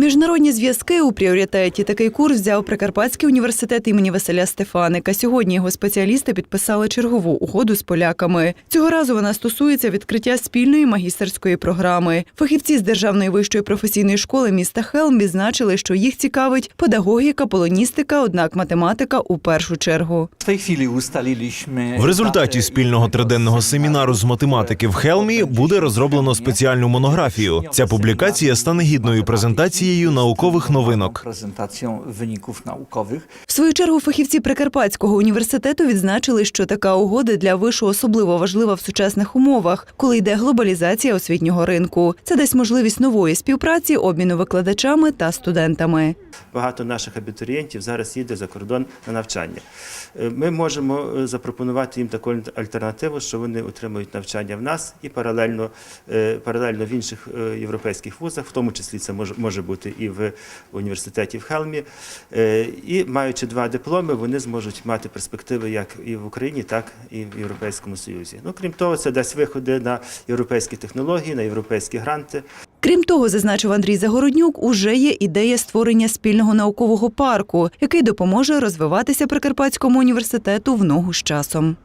Міжнародні зв'язки у пріоритеті. Такий курс взяв Прикарпатський університет імені Василя Стефаника. Сьогодні його спеціалісти підписали чергову угоду з поляками. Цього разу вона стосується відкриття спільної магістерської програми. Фахівці з Державної вищої професійної школи міста Хелм відзначили, що їх цікавить педагогіка, полоністика, однак математика у першу чергу. В результаті спільного триденного семінару з математики в Хелмі буде розроблено спеціальну монографію. Ця публікація стане гідною презентацією наукових новинок. В свою чергу фахівці Прикарпатського університету відзначили, що така угода для вишу особливо важлива в сучасних умовах, коли йде глобалізація освітнього ринку. Це дасть можливість нової співпраці, обміну викладачами та студентами. Багато наших абітурієнтів зараз їде за кордон на навчання. Е, Ми можемо е, запропонувати їм таку альтернативу, що вони отримують навчання в нас і паралельно, е, паралельно в інших європейських вузах, в тому числі це може, може бути і в університеті в Хелмі. Е, І маючи два дипломи, вони зможуть мати перспективи як і в Україні, так і в Європейському Союзі. Ну, крім того, це дасть виходи на європейські технології, на європейські гранти. Крім того, зазначив Андрій Загороднюк, уже є ідея створення спільного наукового парку, який допоможе розвиватися Прикарпатському університету в ногу з часом.